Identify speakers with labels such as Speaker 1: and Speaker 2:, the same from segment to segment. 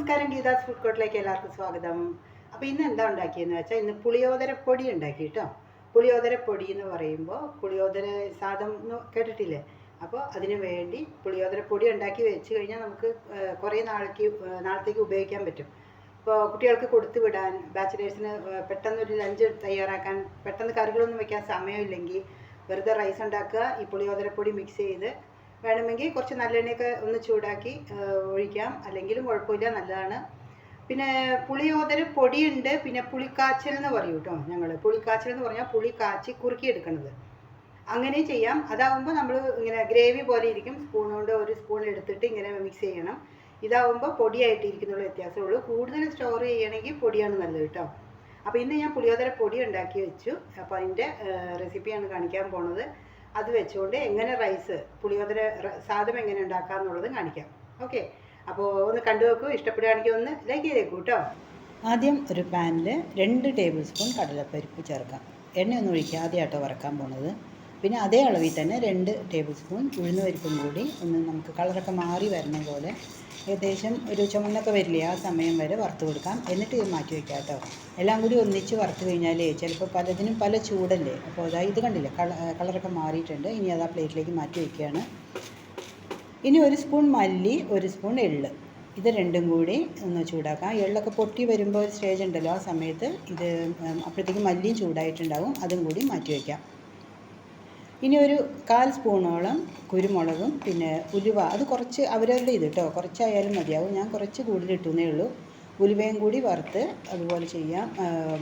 Speaker 1: നമസ്കാരം ഗീതാസ് ഫുഡ് കോർട്ടിലേക്ക് എല്ലാവർക്കും സ്വാഗതം. അപ്പോൾ ഇന്ന് എന്താ ഉണ്ടാക്കിയെന്ന് വെച്ചാൽ ഇന്ന് പുളിയോദര പൊടി ഉണ്ടാക്കി കേട്ടോ പുളിയോദര പൊടി എന്ന് പറയുമ്പോൾ പുളിയോദര സാധം കേട്ടിട്ടില്ലേ? അപ്പോൾ അതിന് വേണ്ടി പുളിയോദര പൊടി ഉണ്ടാക്കി വെച്ച് കഴിഞ്ഞാൽ നമുക്ക് കുറേ നാളേക്ക് നാളത്തേക്ക് ഉപയോഗിക്കാൻ പറ്റും. ഇപ്പോൾ കുട്ടികൾക്ക് കൊടുത്തു വിടാൻ ബാച്ചിലേഴ്സിന് പെട്ടെന്നൊരു ലഞ്ച് തയ്യാറാക്കാൻ പെട്ടെന്ന് കറികളൊന്നും വെക്കാൻ സമയമില്ലെങ്കിൽ വെറുതെ റൈസ് ഉണ്ടാക്കുക ഈ പുളിയോദരപ്പൊടി മിക്സ് ചെയ്ത് വേണമെങ്കിൽ കുറച്ച് നല്ലെണ്ണയൊക്കെ ഒന്ന് ചൂടാക്കി ഒഴിക്കാം. അല്ലെങ്കിലും കുഴപ്പമില്ല നല്ലതാണ്. പിന്നെ പുളിയോദര പൊടിയുണ്ട്. പിന്നെ പുളിക്കാച്ചൽ എന്ന് പറയും കേട്ടോ ഞങ്ങൾ പുളിക്കാച്ചൽ എന്ന് പറഞ്ഞാൽ പുളി കാച്ചി കുറുക്കി എടുക്കുന്നത് അങ്ങനെ ചെയ്യാം. അതാവുമ്പോൾ നമ്മൾ ഇങ്ങനെ ഗ്രേവി പോലെ ഇരിക്കും. സ്പൂൺ കൊണ്ട് ഒരു സ്പൂൺ എടുത്തിട്ട് ഇങ്ങനെ മിക്സ് ചെയ്യണം. ഇതാവുമ്പോൾ പൊടിയായിട്ട് ഇരിക്കുന്നുള്ള വ്യത്യാസമേ ഉള്ളൂ കൂടുതൽ സ്റ്റോർ ചെയ്യണമെങ്കിൽ പൊടിയാണ് നല്ലത് കേട്ടോ. അപ്പോൾ ഇന്ന് ഞാൻ പുളിയോദര പൊടി ഉണ്ടാക്കി വെച്ചു. അപ്പോൾ അതിന്റെ റെസിപ്പിയാണ് കാണിക്കാൻ പോണത്. അത് വെച്ചുകൊണ്ട് എങ്ങനെ റൈസ് പുളിയോദര സാധനം എങ്ങനെ ഉണ്ടാക്കാം എന്നുള്ളത് കാണിക്കാം. ഓക്കെ അപ്പോൾ ഒന്ന് കണ്ടു നോക്കൂ. ഇഷ്ടപ്പെടുകയാണെങ്കിൽ ഒന്ന് ലൈക്ക് ചെയ്തേക്കൂ കേട്ടോ
Speaker 2: ആദ്യം ഒരു പാനിൽ രണ്ട് ടേബിൾ സ്പൂൺ കടലപ്പരിപ്പ് ചേർക്കാം. എണ്ണയൊന്നും ഒഴിക്കാതെ ആട്ടോ വറക്കാൻ പോണത്. പിന്നെ അതേ അളവിൽ തന്നെ രണ്ട് ടേബിൾ സ്പൂൺ ഉഴുന്ന് പരിപ്പും കൂടി ഒന്ന് നമുക്ക് കളറൊക്കെ മാറി വരുന്ന പോലെ ഏകദേശം ഒരു ചുമന്നൊക്കെ വരില്ലേ ആ സമയം വരെ വറുത്ത് കൊടുക്കാം. എന്നിട്ട് ഇത് മാറ്റി വയ്ക്കാം കേട്ടോ. എല്ലാം കൂടി ഒന്നിച്ച് വറുത്ത് കഴിഞ്ഞാലേ ചിലപ്പോൾ പലതിനും പല ചൂടല്ലേ? അപ്പോൾ അതാ ഇത് കണ്ടില്ലേ? കള കളറൊക്കെ മാറിയിട്ടുണ്ട്. ഇനി അത് ആ പ്ലേറ്റിലേക്ക് മാറ്റി വയ്ക്കുകയാണ് ഇനി ഒരു സ്പൂൺ മല്ലി ഒരു സ്പൂൺ എള്ള്. ഇത് രണ്ടും കൂടി ഒന്ന് ചൂടാക്കാം. എള്ളൊക്കെ പൊട്ടി വരുമ്പോൾ ഒരു സ്റ്റേജ് ഉണ്ടല്ലോ ആ സമയത്ത് ഇത് അപ്പോഴത്തേക്ക് മല്ലിയും ചൂടായിട്ടുണ്ടാവും. അതും കൂടി മാറ്റി വയ്ക്കാം ഇനി ഒരു കാൽ സ്പൂണോളം കുരുമുളകും പിന്നെ ഉലുവ അത് കുറച്ച് അവരവരുടെ ഇത് കേട്ടോ കുറച്ചായാലും മതിയാവും. ഞാൻ കുറച്ച് കൂടുതൽ ഇട്ടുന്നേ ഉള്ളൂ. ഉലുവയും കൂടി വറുത്ത് അതുപോലെ ചെയ്യാം.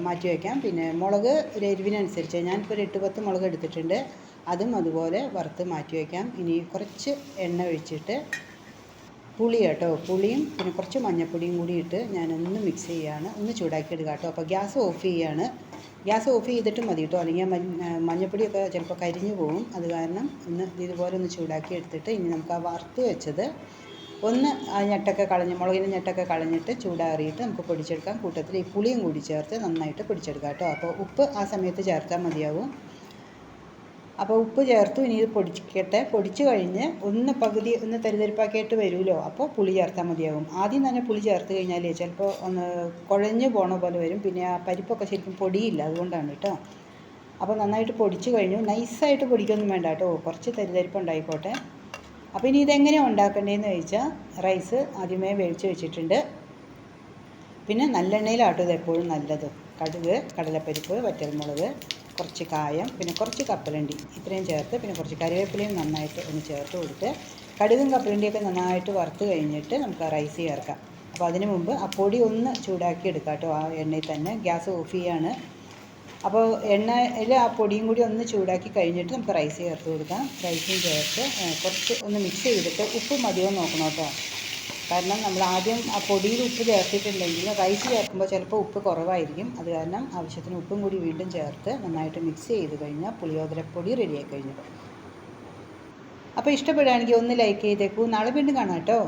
Speaker 2: മാറ്റി വയ്ക്കാം പിന്നെ മുളക് ഒരു എരിവിനനുസരിച്ച് ഞാനിപ്പോൾ ഒരു എട്ട് പത്ത് മുളക് എടുത്തിട്ടുണ്ട്. അതും അതുപോലെ വറുത്ത് മാറ്റി വയ്ക്കാം ഇനി കുറച്ച് എണ്ണ ഒഴിച്ചിട്ട് പുളി കേട്ടോ പുളിയും പിന്നെ കുറച്ച് മഞ്ഞൾപ്പൊടിയും കൂടി ഇട്ട് ഞാനൊന്ന് മിക്സ് ചെയ്യുകയാണ് ഒന്ന് ചൂടാക്കി എടുക്കാം കേട്ടോ അപ്പോൾ ഗ്യാസ് ഓഫ് ചെയ്യാണ്. ഗ്യാസ് ഓഫ് ചെയ്തിട്ട് മതി കേട്ടോ. അല്ലെങ്കിൽ ആ മഞ്ഞ- ആ മഞ്ഞൾപ്പൊടിയൊക്കെ ചിലപ്പോൾ കരിഞ്ഞു പോകും. അത് കാരണം ഒന്ന് ഇതുപോലെ ഒന്ന് ചൂടാക്കി എടുത്തിട്ട് ഇനി നമുക്ക് ആ വറുത്ത് വെച്ചത് ഒന്ന് ആ ഞെട്ടൊക്കെ കളഞ്ഞ് മുളകിന്റെ ഞെട്ടൊക്കെ കളഞ്ഞിട്ട് ചൂടാറിയിട്ട് നമുക്ക് പൊടിച്ചെടുക്കാം. കൂട്ടത്തിൽ ഈ പുളിയും കൂടി ചേർത്ത് നന്നായിട്ട് പൊടിച്ചെടുക്കാം കേട്ടോ. അപ്പോൾ ഉപ്പ് ആ സമയത്ത് ചേർത്താൽ മതിയാവും. അപ്പോൾ ഉപ്പ് ചേർത്തു ഇനി ഇത് പൊടിക്കട്ടെ പൊടിച്ചു കഴിഞ്ഞ് ഒന്ന് പകുതി ഒന്ന് തരിതരിപ്പാക്കിയിട്ട് വരുമല്ലോ. അപ്പോൾ പുളി ചേർത്താൽ മതിയാകും ആദ്യം തന്നെ പുളി ചേർത്ത് കഴിഞ്ഞാൽ ചിലപ്പോൾ ഒന്ന് കുഴഞ്ഞു പോണ പോലെ വരും. പിന്നെ ആ പരിപ്പൊക്കെ ശരിക്കും പൊടിയില്ല അതുകൊണ്ടാണ് കേട്ടോ. അപ്പോൾ നന്നായിട്ട് പൊടിച്ചു കഴിഞ്ഞു. നൈസായിട്ട് പൊടിക്കൊന്നും വേണ്ട കേട്ടോ. കുറച്ച് തരിതരിപ്പ് ഉണ്ടായിക്കോട്ടെ. അപ്പോൾ ഇനി ഇതെങ്ങനെയാണ് ഉണ്ടാക്കേണ്ടതെന്ന് ചോദിച്ചാൽ റൈസ് ആദ്യമേ വേവിച്ച് വെച്ചിട്ടുണ്ട്. പിന്നെ നല്ലെണ്ണയിലാട്ടോ ഇത് എപ്പോഴും നല്ലത്. കടുക് കടലപ്പരിപ്പ് വറ്റൽമുളക് കുറച്ച് കായം പിന്നെ കുറച്ച് കപ്പലണ്ടി ഇത്രയും ചേർത്ത് പിന്നെ കുറച്ച് കറിവേപ്പിലയും നന്നായിട്ട് ഒന്ന് ചേർത്ത് കൊടുത്ത് കടുകും കപ്പലണ്ടിയൊക്കെ നന്നായിട്ട് വറുത്ത് കഴിഞ്ഞിട്ട് നമുക്ക് റൈസ് ചേർക്കാം. അപ്പോൾ അതിന് മുമ്പ് ആ പൊടി ഒന്ന് ചൂടാക്കി എടുക്കാം കേട്ടോ ആ എണ്ണയിൽ തന്നെ. ഗ്യാസ് ഓഫ് ചെയ്യാണ്. അപ്പോൾ എണ്ണയിൽ ആ പൊടിയും കൂടി ഒന്ന് ചൂടാക്കി കഴിഞ്ഞിട്ട് നമുക്ക് റൈസ് ചേർത്ത് കൊടുക്കാം. റൈസും ചേർത്ത് കുറച്ച് ഒന്ന് മിക്സ് ചെയ്തിട്ട് ഉപ്പ് മതിയോ നോക്കണം കേട്ടോ. കാരണം നമ്മൾ ആദ്യം ആ പൊടിയിൽ ഉപ്പ് ചേർത്തിട്ടുണ്ടെങ്കിൽ റൈസ് ചേർക്കുമ്പോൾ ചിലപ്പോൾ ഉപ്പ് കുറവായിരിക്കും. അത് കാരണം ആവശ്യത്തിന് ഉപ്പും കൂടി വീണ്ടും ചേർത്ത് നന്നായിട്ട് മിക്സ് ചെയ്ത് കഴിഞ്ഞാൽ പുളിയോദരപ്പൊടി റെഡിയായി കഴിഞ്ഞു. അപ്പോൾ ഇഷ്ടപ്പെടുകയാണെങ്കിൽ ഒന്ന് ലൈക്ക് ചെയ്തേക്കൂ. നാളെ വീണ്ടും കാണാം കേട്ടോ.